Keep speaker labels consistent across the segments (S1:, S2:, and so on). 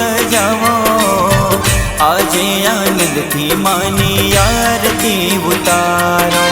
S1: સજાવો આજે આનંદથી માની આરતી ઉતારો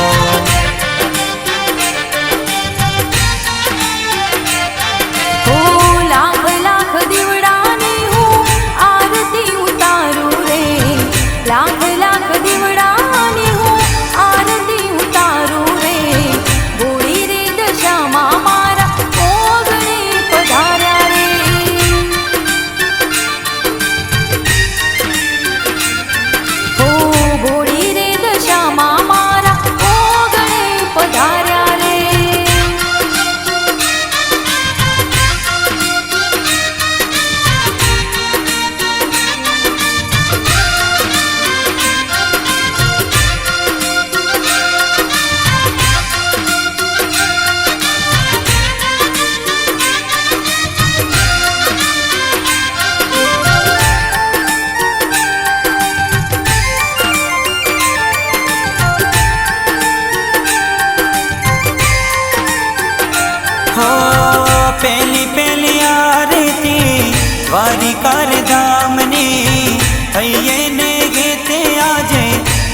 S1: પેલી પહેલી આરતી, દ્વારિકાર ધામની થઈએ ને ગીતે આજે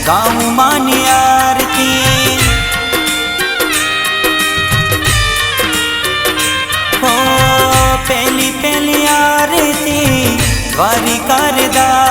S1: ગાઉં માની આરતી. પહેલી પહેલી આરતી, દ્વારિકાર ધામની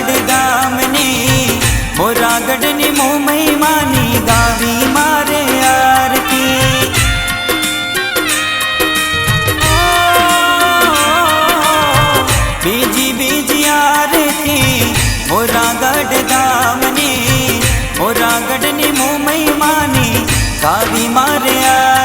S1: મોરાગઢ ગામની, મોરાગઢની મો મહિમાની ગાવી મારે આરતી. બીજી બીજી આરતી, મોરાગઢ ગામની, મોરાગઢની મો મહિમાની ગાવી મારે આરતી.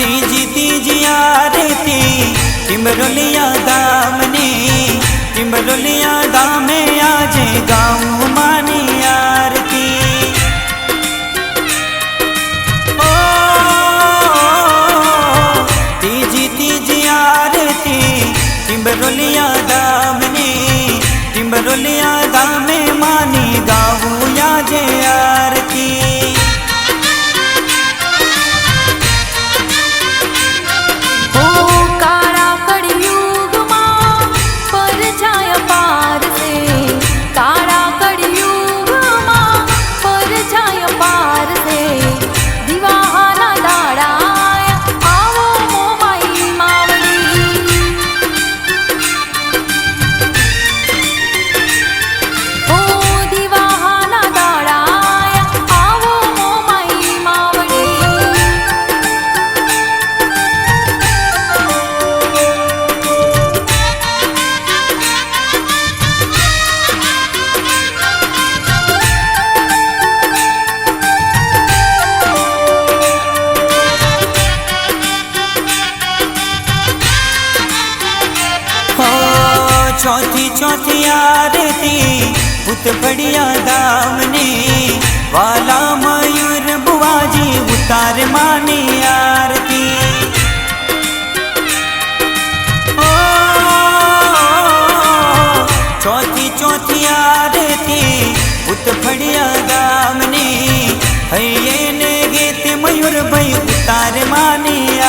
S1: ત્રીજી ત્રીજી આરતી ટિમરોલિયા ગામની ટિમરોલિયા ગામે આજે ગાઉં માની આરતી ઓ ત્રીજી ત્રીજી આરતી ટિમરોલિયા ગામની ટિમરોલિયા ગામે માની ગાવું આજે આરતી ચોથી ચોથી આરતી ઉતપડિયા ધામની વાલા મયુર બુવાજી ઉતાર માની આરતી. ચોથી ચોથી આરતી ઉતફળિયા ગામની, હૈયે ને ગીત મયુરભાઈ ઉતાર માની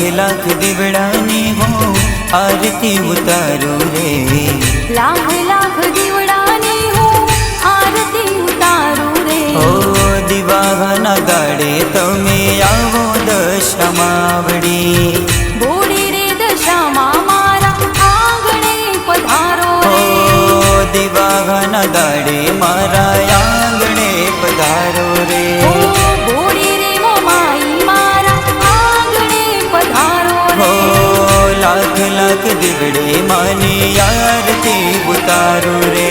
S1: લાખ લાખ દીવડાની હો આરતી ઉતારું રે.
S2: લાખ લાખ દીવડાની હું આરતી ઉતારું રે.
S1: ઓ દિવાહના ગાડે તમે આવો દશમાવડી.
S2: બોડી રે દશામાં મારા આંગણે પધારો
S1: ઓ
S2: રે.
S1: ગાડે મારા લાખ દીવડે માની આરતી ઉતારો રે